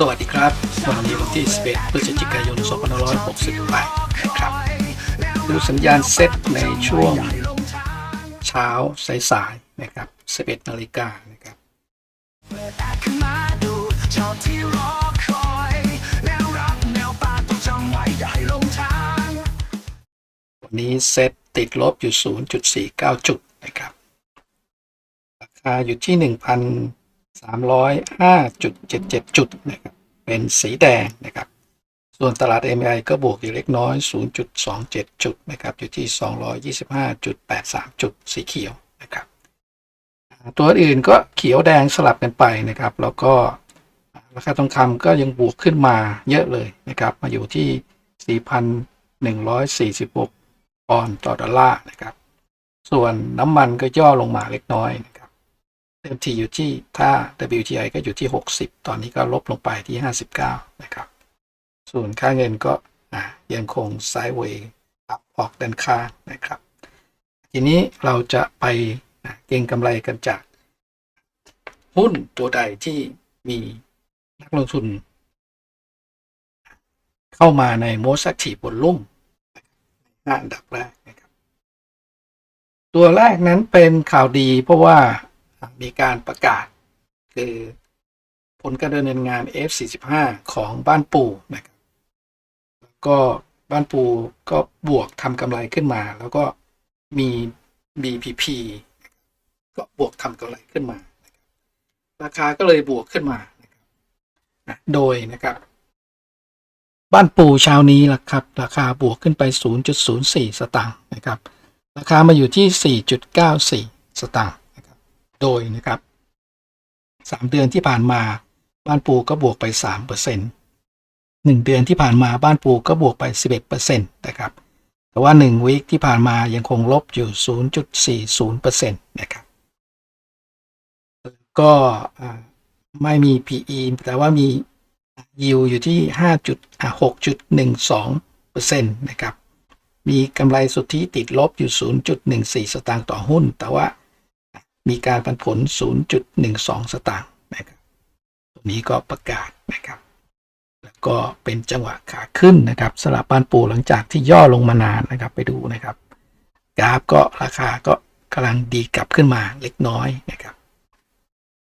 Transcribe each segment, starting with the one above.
สวัสดีครับ วันนี้วันที่ 11 พฤศจิกายน 2568นะครับ ดูสัญญาณเซตในช่วงเช้าสายๆนะครับ 11 นาฬิกานะครับวันนี้เซตติดลบอยู่ 0.49 จุดนะครับ ราคาอยู่ที่ 1,000 305.77 จุดนะครับเป็นสีแดงนะครับ ส่วนตลาด MI ก็บวกอยู่เล็กน้อย 0.27 จุดนะครับอยู่ที่ 225.83 จุดสีเขียวนะครับ ตัวอื่นก็เขียวแดงสลับกันไปนะครับ แล้วก็ราคาทองคำก็ยังบวกขึ้นมาเยอะเลยนะครับ มาอยู่ที่ 4,146 ปอนด์ต่อดอลลาร์นะครับ ส่วนน้ำมันก็ย่อลงมาเล็กน้อยนะครับ เดิมทีอยู่ที่ถ้า WTI ก็อยู่ที่ 60 ตอนนี้ก็ลบลงไปที่ 59 นะครับ ส่วนค่าเงินก็ยังคงไซด์เวย์อัพออกด้านข้างนะครับ ทีนี้เราจะไปอะเก็งกำไรกันจาก หุ้นตัวใดที่มีนักลงทุน เข้ามาใน most active volume ห้าอันดับแรกนะครับ ตัวแรกนั้นเป็นข่าวดีเพราะว่า มีการประกาศ คือผลการดำเนินงาน F45 ของบ้านปูนะครับแล้วก็บ้านปูก็บวกทำกำไรขึ้นมา แล้วก็มี BPP ก็บวกทำกำไรขึ้นมา ราคาก็เลยบวกขึ้นมาโดยนะครับ บ้านปูเช้านี้ล่ะครับ ราคาบวกขึ้นไป 0.04 สตางค์นะครับ ราคามาอยู่ที่ 4.94 สตางค์ โดยนะครับ 3 เดือนที่ผ่านมาบ้านปูก็บวกไป3%เปอร์เซ็นต์หนึ่งเดือนที่ผ่านมาบ้านปูก็บวกไป 11%เปอร์เซ็นต์นะครับ แต่ว่า 1 วีคที่ผ่านมายังคงลบอยู่ 0.40%นะครับ ก็ไม่มี PE แต่ว่ามียิวอยู่ที่ห้าจุดหกจุดหนึ่งสองเปอร์เซ็นต์นะครับ มีกำไรสุทธิติดลบอยู่ศูนย์จุดหนึ่งสี่สตางค์ต่อหุ้น แต่ว่า มีการปันผลศูนย์จุดหนึ่งสองสตางค์นะครับตรงนี้ก็ประกาศนะครับ แล้วก็เป็นจังหวะขาขึ้นนะครับสลับบ้านปูหลังจากที่ย่อลงมานานนะครับไปดูนะครับ กราฟก็ราคาก็กำลังดีกลับขึ้นมาเล็กน้อยนะครับ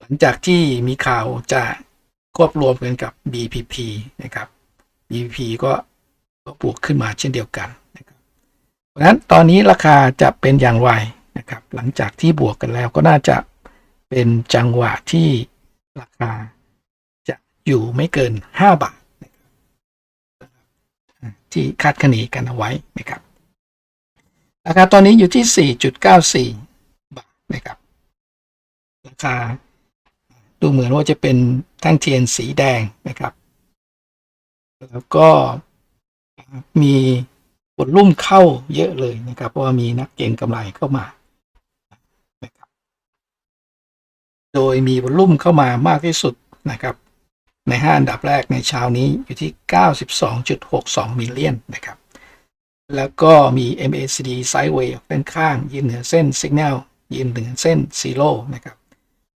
หลังจากที่มีข่าวจะควบรวมกันกับ BPP นะครับ BPP ก็ก็บวกขึ้นมาเช่นเดียวกันนะครับเพราะฉะนั้นตอนนี้ราคาจะเป็นอย่างไร นะครับ หลังจากที่บวกกันแล้วก็น่าจะเป็นจังหวะที่ราคาจะอยู่ไม่เกิน 5 บาท ที่คาดคะเนกันเอาไว้นะครับ ราคาตอนนี้อยู่ที่ 4.94 บาทนะครับ ราคาดูเหมือนว่าจะเป็นแท่งเทียนสีแดงนะครับ แล้วก็มีบทลุ่มเข้าเยอะเลยนะครับ เพราะว่ามีนักเก็งกำไรเข้ามานะครับ โดยมีบทลุ่มเข้ามามากที่สุดนะครับใน 5 อันดับแรกในเช้านี้อยู่ที่ 92.62 มิลเลียนนะครับ แล้วก็มี MACD Sideway ออกด้านข้างยืนเหนือเส้น Signal ยืนเหนือเส้น Zero นะครับ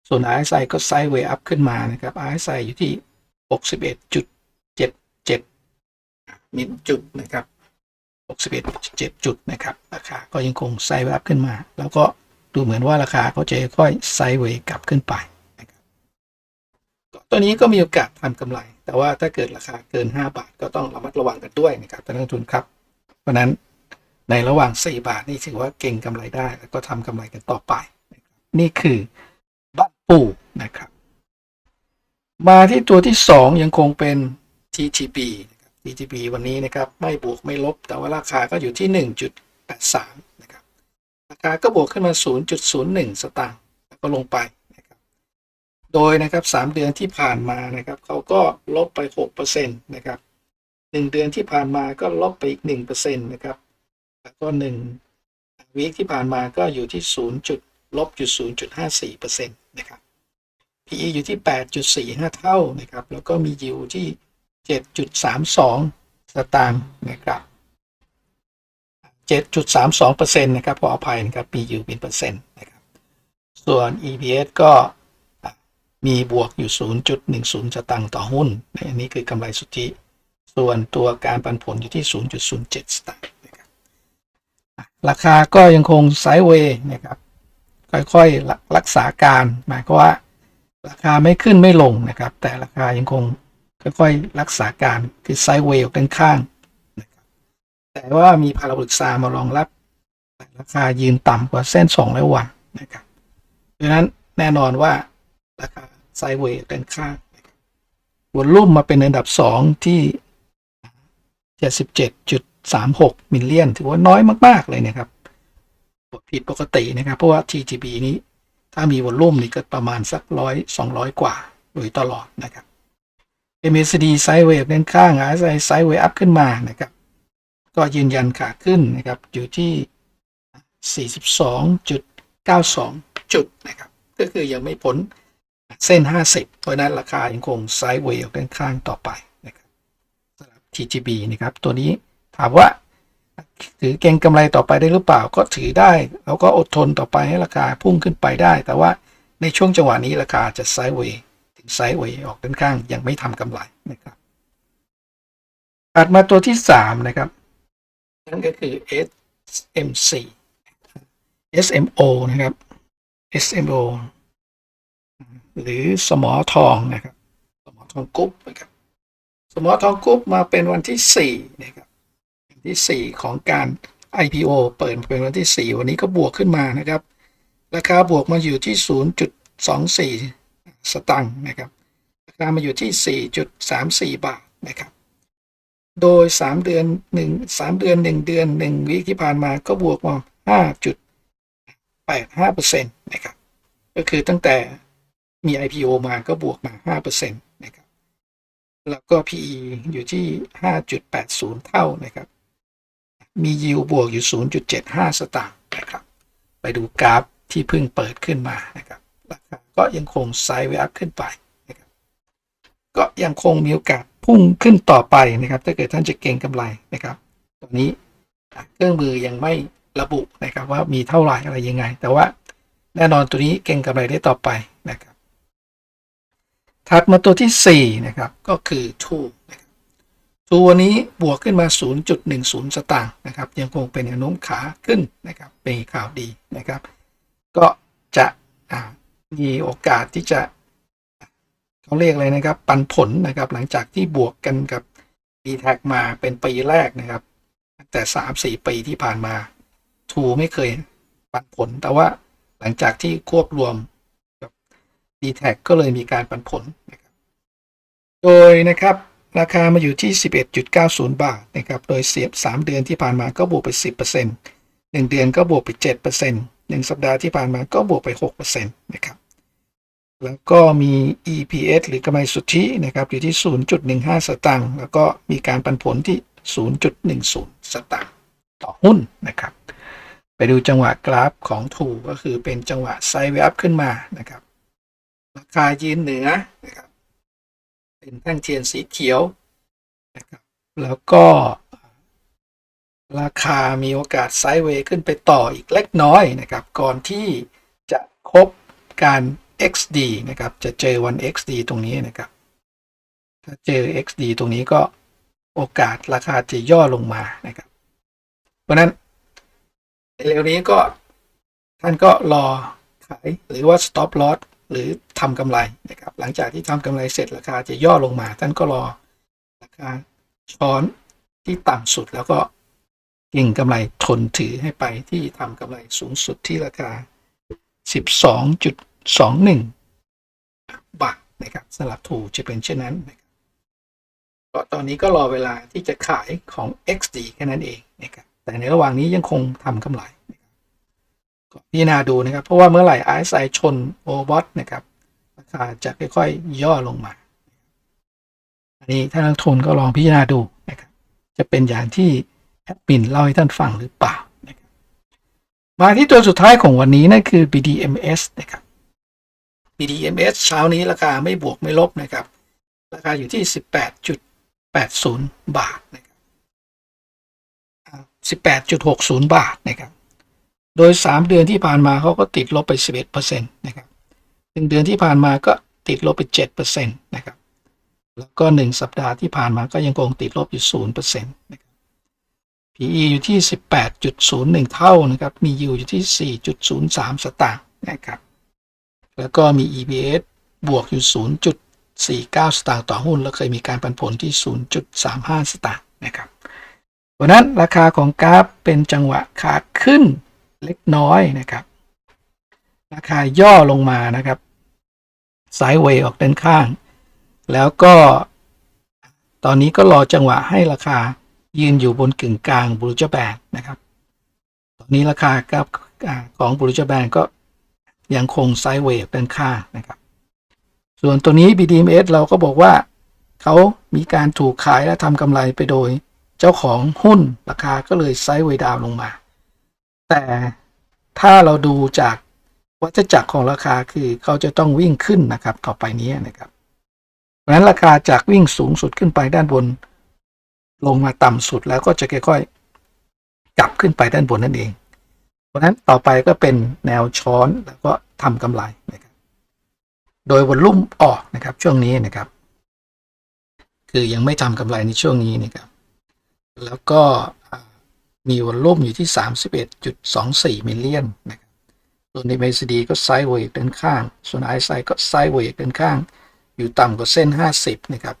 ส่วน RSI ก็ไซด์เวย์อัพขึ้นมานะครับ RSI อยู่ที่ 61.77มิลจุดนะครับ 61.7 จุดนะครับ ราคาก็ยังคงไซด์เวย์อัพขึ้นมา แล้วก็ ดูเหมือนว่าราคาเขาจะค่อยไซด์เวย์กลับขึ้นไปนะครับตัวนี้ก็มีโอกาสทำกำไร แต่ว่าถ้าเกิดราคาเกิน 5 บาท ก็ต้องระมัดระวังกันด้วยนะครับท่านนักลงทุนครับ เพราะนั้นในระหว่าง 4 บาทนี่ถือว่าเก่งกำไรได้ แล้วก็ทำกำไรกันต่อไป นี่คือบ้านปูนะครับ มาที่ตัวที่ 2 ยังคงเป็น TTB TTB วันนี้นะครับไม่บวกไม่ลบแต่ว่าราคาก็อยู่ที่ 1.83นะครับ ราคาก็บวกขึ้นมา 0.01 สตางค์แล้วก็ลงไปนะครับโดยนะครับ 3 เดือนที่ผ่านมานะครับเขาก็ลบไป6%นะครับ1เดือนที่ผ่านมาก็ลบไปอีก1%นะครับแล้วก็1วีคที่ผ่านมาก็อยู่ที่ 0. ลบอยู่0.54%นะครับ PE อยู่ที่ 8.45 เท่านะครับ แล้วก็มียิวที่ 7.32 สตางค์นะครับ 7.32%นะครับขออภัยนะครับมียิวเป็นเปอร์เซ็นต์นะครับส่วน EPS ก็มีบวกอยู่ 0.10 สตางค์ต่อหุ้น อันนี้คือกำไรสุทธิ ส่วนตัวการปันผลอยู่ที่ 0.07 สตางค์นะครับราคาก็ยังคงไซด์เวย์นะครับ ค่อยๆ รักษาการ หมายความว่า ราคาไม่ขึ้นไม่ลงนะครับ แต่ราคายังคงค่อยๆ รักษาการคือไซด์เวย์ออกด้านข้าง แต่ว่ามีพาราบริกซามารองรับแต่ราคายืนต่ำกว่าเส้น200วันนะครับดังนั้นแน่นอนว่าราคาไซเวย์กด้านข้างนะครับวอลลุ่มมาเป็นอันดับ 2 ที่ 77.36 มิลเลียน ถือว่าน้อยมากๆเลยนะครับผิดปกตินะครับ เพราะว่า TGB นี้ ถ้ามีวอลลุ่มนี่ก็ประมาณสักร้อยสองร้อยกว่าโดยตลอดนะครับ MACD ไซด์เวฟด้านข้าง RSI ไซด์เวฟอัพขึ้นมานะครับ ก็ยืนยันขาขึ้นนะครับอยู่ที่ 42.92 จุดนะครับ ก็คือยังไม่พ้นเส้น 50 เพราะนั้นราคายังคงไซด์เวฟด้านข้างต่อไปนะครับสำหรับ TGB นะครับ ตัวนี้ถามว่าถือเก่งกำไรต่อไปได้หรือเปล่าก็ถือได้ แล้วก็อดทนต่อไปให้ราคาพุ่งขึ้นไปได้ แต่ว่าในช่วงจังหวะนี้ราคาจะไซด์เวย์ถึงไซด์เวย์ออกด้านข้างยังไม่ทำกำไรนะครับถัดมาตัวที่สามนะครับ นั่นก็คือ SMC SMO นะครับ SMO หรือสมอทองนะครับ สมอทองกรุ๊ปนะครับ สมอทองกรุ๊ปมาเป็นวันที่สี่นะครับวันที่ 4 ของการ IPO เปิดเป็นวันที่ 4 วันนี้ก็บวกขึ้นมานะครับ ราคาบวกมาอยู่ที่ 0.24 สตังค์นะครับ ราคามาอยู่ที่ 4.34 บาทนะครับ โดย 3 เดือน 1 3 เดือน 1 เดือน 1วิที่ผ่านมาก็บวกมา5.85%นะครับ ก็คือตั้งแต่มี IPO มาก็บวกมา 5%นะครับ แล้วก็ PE อยู่ที่ 5.80 เท่านะครับ มียิวบวกอยู่ 0.75 สตางค์นะครับ ไปดูกราฟที่เพิ่งเปิดขึ้นมานะครับ ราคาก็ยังคงไซด์เวอัพขึ้นไป ก็ยังคงมีโอกาสพุ่งขึ้นต่อไปนะครับ ถ้าเกิดท่านจะเก็งกำไรนะครับตอนนี้เครื่องมือยังไม่ระบุนะครับว่ามีเท่าไหร่อะไรยังไง แต่ว่าแน่นอนตัวนี้เก็งกำไรได้ต่อไปนะครับ ถัดมาตัวที่ 4 นะครับก็คือทูนะครับตัวนี้บวกขึ้นมา 0.10 สตางค์นะครับ ยังคงเป็นแนวโน้มขาขึ้นนะครับเป็นข่าวดีนะครับ ก็จะมีโอกาสที่จะ เขาเรียกอะไรนะครับ ปันผลนะครับ หลังจากที่บวกกันกับ d t แทมาเป็นปีแรกนะครับแตั้งแต่ปีที่ผ่านมาทูไม่เคยปันผล แต่ว่าหลังจากที่ควบรวมกับ d t แทก็เลยมีการปันผลนะครับโดยนะครับราคามาอยู่ที่ 11.90 บาทนะครับโดยเสียบ 3 เดือนที่ผ่านมาก็บวกไป 10% 1 เดือนก็บวกไป 7% 1 สัปดาห์ที่ผ่านมาก็บวกไป 6%นะครับ แล้วก็มี EPS หรือกำไรสุทธินะครับอยู่ที่ 0.15 สตางค์แล้วก็มีการปันผลที่ 0.10 สตางค์ต่อหุ้นนะครับ ไปดูจังหวะกราฟของทูก็คือเป็นจังหวะไซด์เวฟขึ้นมานะครับราคายืนเหนือนะครับเป็นแท่งเทียนสีเขียวนะครับแล้วก็ราคามีโอกาสไซด์เวย์ขึ้นไปต่ออีกเล็กน้อยนะครับ ก่อนที่จะครบการ XD นะครับ จะเจอวัน XD ตรงนี้นะครับ ถ้าเจอ XD ตรงนี้ก็โอกาสราคาจะย่อลงมานะครับ เพราะนั้นเร็วนี้ก็ท่านก็รอขายหรือว่า stop loss หรือทำกำไรนะครับ หลังจากที่ทำกำไรเสร็จราคาจะย่อลงมา ท่านก็รอราคาช้อนที่ต่ำสุดแล้วก็เก่งกำไรทนถือให้ไปที่ทำกำไรสูงสุดที่ราคา 12.21 บาทนะครับสลับถูจะเป็นเช่นนั้นนะครับก็ตอนนี้ก็รอเวลาที่จะขายของ XD แค่นั้นเองนะครับแต่ในระหว่างนี้ยังคงทำกำไรนะก็พิจารณาดูนะครับ เพราะว่าเมื่อไหร่ RSI ชน o b o t นะครับราคาจะค่อยๆย่อลงมา อันนี้ท่านนักลงทุนก็ลองพิจารณาดูนะครับจะเป็นอย่างที่แอดมินเล่าให้ท่านฟังหรือเปล่านะครับมาที่ตัวสุดท้ายของวันนี้นั่นคือ BDMs นะครับ BDMs เช้านี้ราคาไม่บวกไม่ลบนะครับ ราคาอยู่ที่ 18.80 บาทนะครับ18.60 บาทนะครับ โดย 3 เดือนที่ผ่านมาเขาก็ติดลบไป 11%นะครับหนึ่งเดือนที่ผ่านมาก็ติดลบไป 7%นะครับ แล้วก็ 1 สัปดาห์ที่ผ่านมาก็ยังคงติดลบอยู่ 0%นะครับ PE อยู่ที่ 18.01 เท่านะครับ มี yield อยู่ที่ 4.03 สตางค์นะครับ แล้วก็มี EPS บวกอยู่ 0.49 สตางค์ต่อหุ้น แล้วเคยมีการปันผลที่ 0.35 สตางค์นะครับเพราะฉะนั้นราคาของกราฟเป็นจังหวะขาขึ้นเล็กน้อยนะครับ ราคาย่อลงมานะครับไซด์เวย์ออกด้านข้าง แล้วก็ตอนนี้ก็รอจังหวะให้ราคายืนอยู่บนกึ่งกลางบรูจแบนนะครับ ตอนนี้ราคากราฟของบรูจแบนก็ ยังคงไซด์เวย์ออกด้านข้างนะครับ ส่วนตัวนี้ BDMs เราก็บอกว่า เขามีการถูกขายและทำกำไรไปโดยเจ้าของหุ้นราคาก็เลยไซด์เวดาวน์ลงมา แต่ถ้าเราดูจากวัฏจักรของราคาคือเขาจะต้องวิ่งขึ้นนะครับ ต่อไปนี้นะครับเพราะฉะนั้นราคาจากวิ่งสูงสุดขึ้นไปด้านบน ลงมาต่ำสุดแล้วก็จะค่อยๆกลับขึ้นไปด้านบนนั่นเอง เพราะนั้นต่อไปก็เป็นแนวช้อนแล้วก็ทำกำไรนะครับ โดยวอลลุ่มออกนะครับช่วงนี้นะครับ คือยังไม่ทำกำไรในช่วงนี้นะครับ แล้วก็มีวอลลุ่มอยู่ที่ 31.24 มิลเลียนนะครับส่วนใน MACD ก็ไซด์เวย์ด้านข้าง ส่วน RSI ก็ไซด์เวย์ด้านข้าง อยู่ต่ำกว่าเส้น 50 นะครับ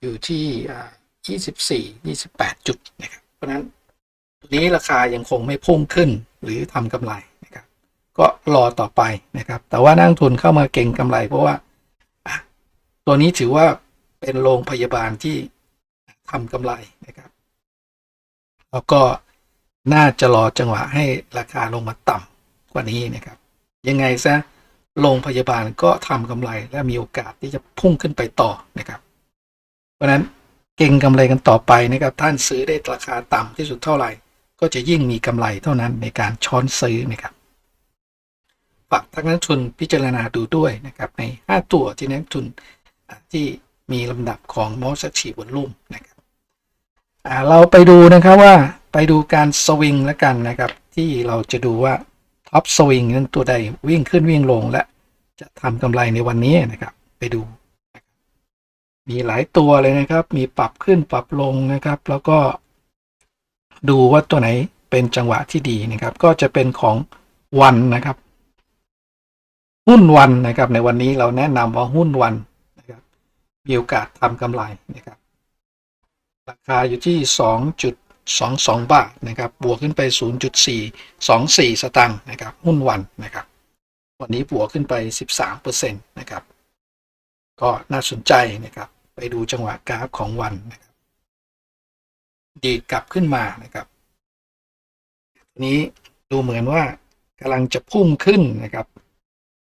อยู่ที่อ่า24 28 จุดนะครับ เพราะฉะนั้นตัวนี้ราคายังคงไม่พุ่งขึ้น หรือทำกำไรนะครับ ก็รอต่อไปนะครับ แต่ว่านักลงทุนเข้ามาเก่งกำไร เพราะว่าตัวนี้ถือว่าเป็นโรงพยาบาลที่ทำกำไรนะครับ แล้วก็น่าจะรอจังหวะให้ราคาลงมาต่ำกว่านี้นะครับ ยังไงซะโรงพยาบาลก็ทำกำไรและมีโอกาสที่จะพุ่งขึ้นไปต่อนะครับ เพราะฉะนั้นเก่งกำไรกันต่อไปนะครับ ท่านซื้อได้ราคาต่ำที่สุดเท่าไหร่ ก็จะยิ่งมีกำไรเท่านั้นในการช้อนซื้อนะครับฝากทักนักทุนพิจารณาดูด้วยนะครับใน 5 ตัวที่นักทุนที่มีลำดับของมอสชีวอลลุ่มนะครับเราไปดูนะครับว่าไปดูการสวิงแล้วกันนะครับที่เราจะดูว่าท็อปสวิงนั้นตัวใดวิ่งขึ้นวิ่งลงและจะทำกำไรในวันนี้นะครับ ไปดู มีหลายตัวเลยนะครับ มีปรับขึ้นปรับลงนะครับ แล้วก็ ดูว่าตัวไหนเป็นจังหวะที่ดีนะครับ ก็จะเป็นของวันนะครับ หุ้นวันนะครับ ในวันนี้เราแนะนำว่าหุ้นวันนะครับมีโอกาสทำกำไรนะครับ ราคาอยู่ที่ 2.22 บาทนะครับ บวกขึ้นไป 0.424 สตางค์นะครับ หุ้นวันนะครับ วันนี้บวกขึ้นไป 13%นะครับ ก็น่าสนใจนะครับ ไปดูจังหวะกราฟของวันนะครับ ดีดกลับขึ้นมานะครับ นี้ดูเหมือนว่ากำลังจะพุ่งขึ้นนะครับ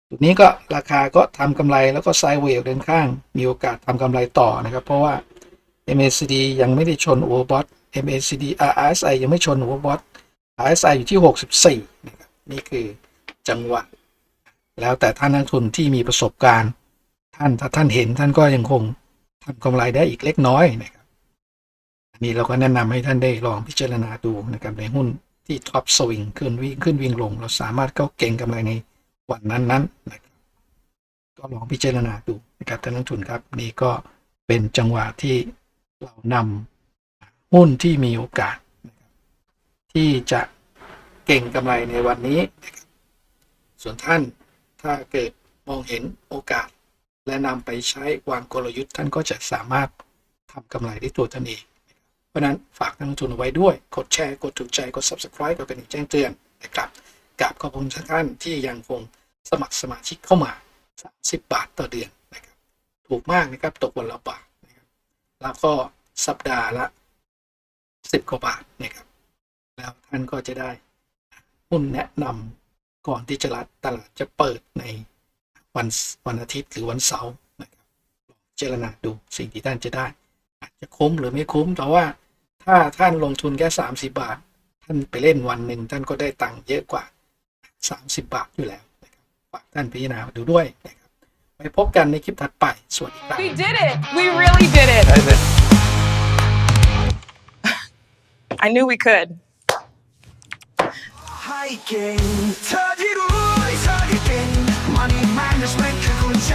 จุดนี้ก็ราคาก็ทำกำไรแล้วก็ไซด์เวย์เดินข้าง มีโอกาสทำกำไรต่อนะครับ เพราะว่า MACD ยังไม่ได้ชน Overbought MACD RSI ยังไม่ชน Overbought RSI อยู่ที่ 64นะครับนี่คือจังหวะ แล้วแต่ท่านนักลงทุนที่มีประสบการณ์ ท่านถ้าท่านเห็นท่านก็ยังคงทำกำไรได้อีกเล็กน้อยนะครับ นี้เราก็แนะนำให้ท่านได้ลองพิจารณาดูนะครับในหุ้นที่ท็อปสวิงขึ้นวิ่งขึ้นวิ่งลง เราสามารถเข้าเก่งกำไรในวันนั้นๆนะครับก็ลองพิจารณาดูนะครับท่านนักลงทุนครับ นี่ก็เป็นจังหวะที่เรานำหุ้นที่มีโอกาส ที่จะเก่งกำไรในวันนี้นะครับส่วนท่านถ้าเกิดมองเห็นโอกาส และนำไปใช้วางกลยุทธ์ท่านก็จะสามารถทำกำไรได้ตัวท่านเอง เพราะนั้นฝากนักลงทุนเอาไว้ด้วย กดแชร์ กดถูกใจ กด subscribe ก็เป็นแจ้งเตือนนะครับกราบขอบคุณทุกท่านที่ยังคงสมัครสมาชิกเข้ามา 30 บาทต่อเดือนนะครับ ถูกมากนะครับ ตกวันละบาทนะครับ แล้วก็สัปดาห์ละ 10 กว่าบาทนะครับ แล้วท่านก็จะได้หุ้นแนะนำก่อนที่จะรัดตลาดจะเปิดในวันวันอาทิตย์หรือวันเสาร์นะครับลองพิจรณาดูสิ่งที่ท่านจะได้ อาจจะคุ้มหรือไม่คุ้มแต่ว่า ถ้าท่านลงทุนแค่ 30 บาท ท่านไปเล่นวันหนึ่งท่านก็ได้ตังค์เยอะกว่า 30 บาทอยู่แล้วนะครับฝากท่านพิจารณาดูด้วยนะครับไปพบกันในคลิปถัดไปสวัสดีครับ We did it. We really did it. I knew we could. ให้เก่งเธอที่รู้ให้เธอที่เก่ง Money Management คือกุญแจ